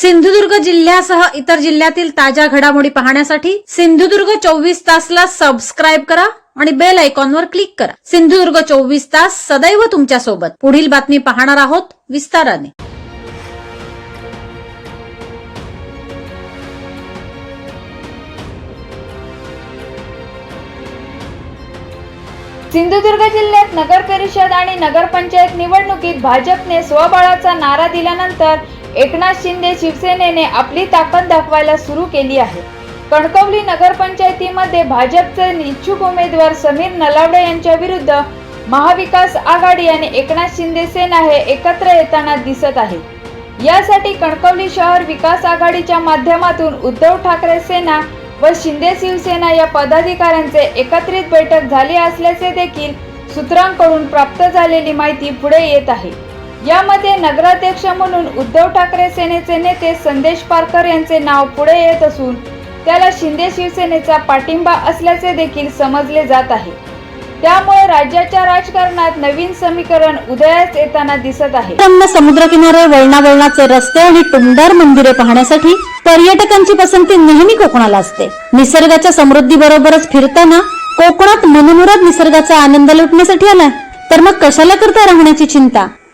सिंधुदुर्ग जिल्ह्यासह इतर जिल्ह्यातील ताज्या घडामोडी पाहण्यासाठी सिंधुदुर्ग चोवीस तासला सबस्क्राईब करा आणि बेल आयकॉनवर क्लिक करा. सिंधुदुर्ग चोवीस तास सदैव तुमच्यासोबत. पुढील बातमी पाहणार आहोत विस्ताराने. सिंधुदुर्ग जिल्ह्यात नगर परिषद आणि नगरपंचायत निवडणुकीत भाजपने स्वबळाचा नारा दिल्यानंतर एकनाथ शिंदे शिवसेनेने आपली ताकद दाखवायला सुरू केली आहे. कणकवली नगरपंचायतीमध्ये भाजपचे इच्छुक उमेदवार समीर नलावडे यांच्या विरुद्ध महाविकास आघाडी आणि एकनाथ शिंदे सेना हे एकत्र येताना दिसत आहे. यासाठी कणकवली शहर विकास आघाडीच्या माध्यमातून उद्धव ठाकरे सेना व शिंदे शिवसेना या पदाधिकाऱ्यांचे एकत्रित बैठक झाली असल्याचे देखील सूत्रांकडून प्राप्त झालेली माहिती पुढे येत आहे. यामध्ये नगराध्यक्ष म्हणून उद्धव ठाकरे सेनेचे नेते संदेश पारकर यांचे नाव पुढे येत असून त्याला शिंदे शिवसेनेचा पाठिंबा असल्याचे देखील समजले जात आहे. त्यामुळे राज्याच्या राजकारणात नवीन समीकरण उदयास येताना दिसत आहे. समुद्रकिनारे वळणा वळणाचे रस्ते आणि टुमदार मंदिरे पाहण्यासाठी पर्यटकांची पसंती नेहमी कोकणाला असते. निसर्गाच्या समृद्धी बरोबरच फिरताना कोकणात मनमुराद निसर्गाचा आनंद लुटण्यासाठी आलाय. तर मग कशाला करता राहण्याची चिंता?